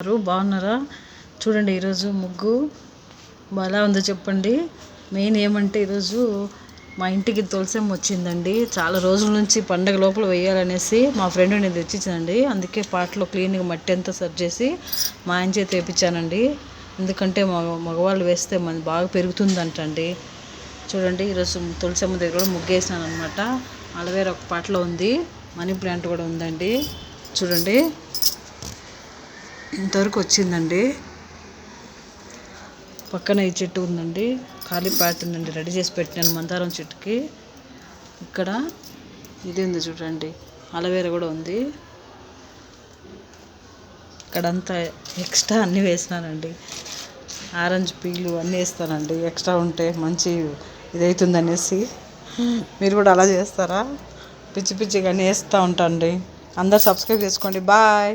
అందరూ బాగున్నారా? చూడండి ఈరోజు ముగ్గు ఎలా ఉందో చెప్పండి. మెయిన్ ఏమంటే ఈరోజు మా ఇంటికి తులసమ్మ వచ్చిందండి. చాలా రోజుల నుంచి పండగ లోపల వేయాలనేసి మా ఫ్రెండ్ నేను తెచ్చిచ్చానండి అందుకే పాటలో క్లీన్గా మట్టి అంతా సర్చ్ చేసి మా ఆయన చేతి వేయించానండి ఎందుకంటే మగ మగవాళ్ళు వేస్తే మన బాగా పెరుగుతుందంటండి. చూడండి ఈరోజు తులసమ్మ దగ్గర కూడా ముగ్గు వేసినాను అనమాట అలవేర ఒక పాటలో ఉంది. మనీ ప్లాంట్ కూడా ఉందండి. చూడండి. ఇంతవరకు వచ్చిందండి పక్కన ఈ చెట్టు ఉందండి. ఖాళీ ప్యాట్ ఉందండి. రెడీ చేసి పెట్టినాను మందారం చెట్టుకి. ఇక్కడ ఇది ఉంది చూడండి. అలవేరా కూడా ఉంది. ఇక్కడంతా ఎక్స్ట్రా అన్నీ వేసినానండి. ఆరెంజ్ పీలు అన్నీ వేస్తానండి. ఎక్స్ట్రా ఉంటే మంచి ఇదవుతుంది అనేసి మీరు కూడా అలా చేస్తారా? పిచ్చి పిచ్చిగా అన్నీ వేస్తూ ఉంటాండి. అందరు సబ్స్క్రైబ్ చేసుకోండి. బాయ్.